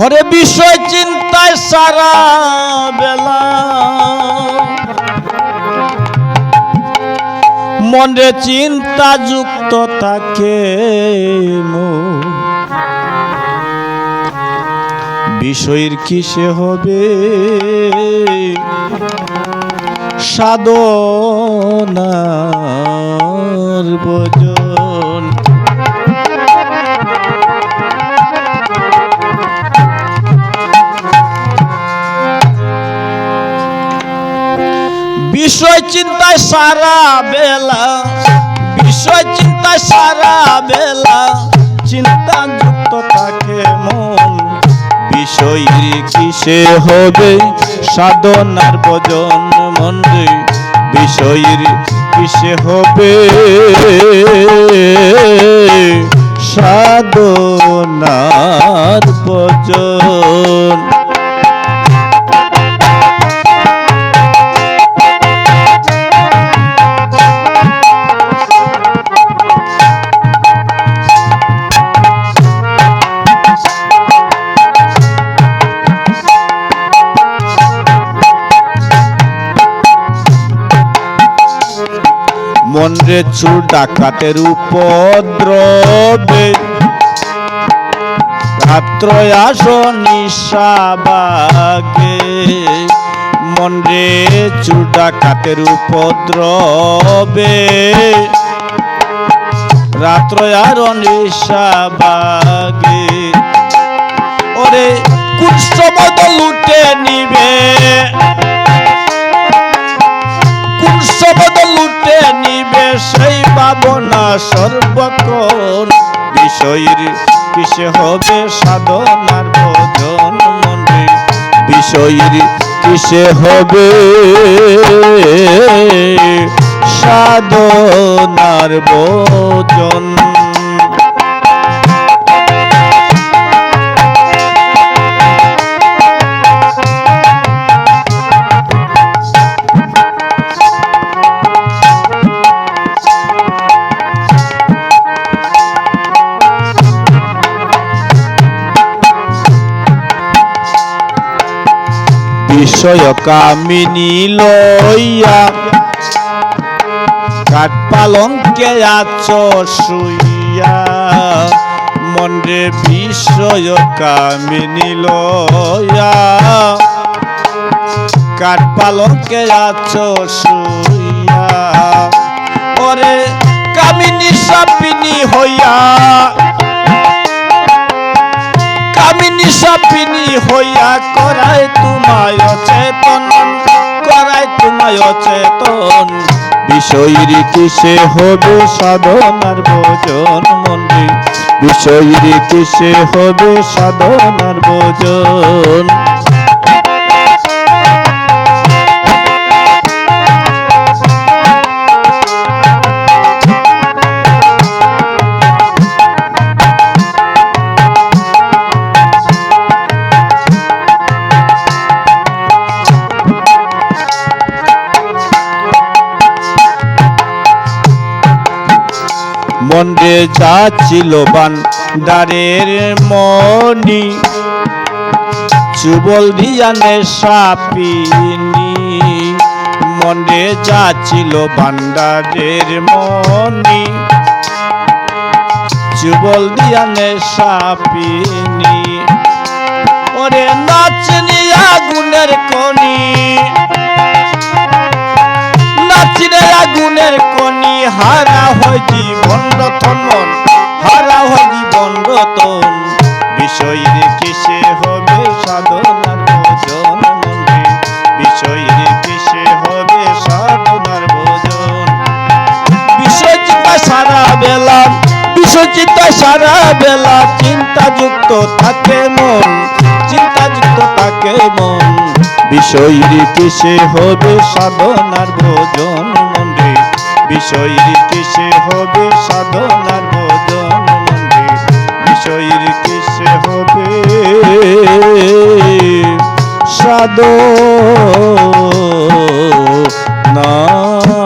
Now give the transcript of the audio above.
ওরে বিষয় চিন্তায় সারা বেলা। মনে চিন্তা যুক্ত থাকে। বিষয়ের কিসে হবে? সাধনার ভজন চিন্তায় সারা বেলা, বিষয় চিন্তায় সারা বেলা, চিন্তা যুক্ত থাকে মন। বিষয়ের কিসে হবে? সাধনার ভজন মন বিষয়ের কিসে হবে? সাধনার ভজন মনরে চুর ডাকাতের উপদ্রবে। রাত্র আস নিশাবাগে। মনরে চুর ডাকাতের উপদ্রবে। রাত্র আর নিশাবাগে। ওরে কোন লুটে নিবে। ভাবনা সর্বকর বিষয়ের কিসে হবে সাধনার ভজন মনে বিষয়ের কিসে হবে সাধনার ভোজন বিষয় কামিনী লইয়া কাঠ পালঙ্কে আছ শুইয়া মন্ডে বিষয় কামিনী লইয়া কাঠ পালঙ্কে আছ শুইয়া ওরে কামিনী সাপিনী হইয়া কামিনী সাপিনী হইয়া করায় তোমায় অচেতন, করায় তোমায় অচেতন। বিষয়ের কিসে হবে সাধনার ভোজন মন্দির? বিষয়ের কিসে হবে সাধনার ভোজন? মন্ডে যাচ্ছিল বান দারের মনি চুবল দিয়ানে সাপিনি। মন্ডে যাচ্ছিল ভান্ডারের মনি চুবল দিয়ানে সাপিনি। ওরে নাচনি আগুনের কনি আগুনের কনি হারা হয় জীবন রতন। মন হারা হয় জীবন রতন। বিষয়ের কিসে হবে সাধনার ভোজন বিষয়ের কিসে হবে সাধনার ভোজন? বিষয় সারা বেলা বিষয় সারা বেলা চিন্তা যুক্ত থাকে মন। চিন্তা যুক্ত থাকে মন। বিষয়ের কিসে হবে সাধনার ভোজন বিষয়ের কিসে হবে সাধনার বদন বিষয়ের কিসে হবে সাধনার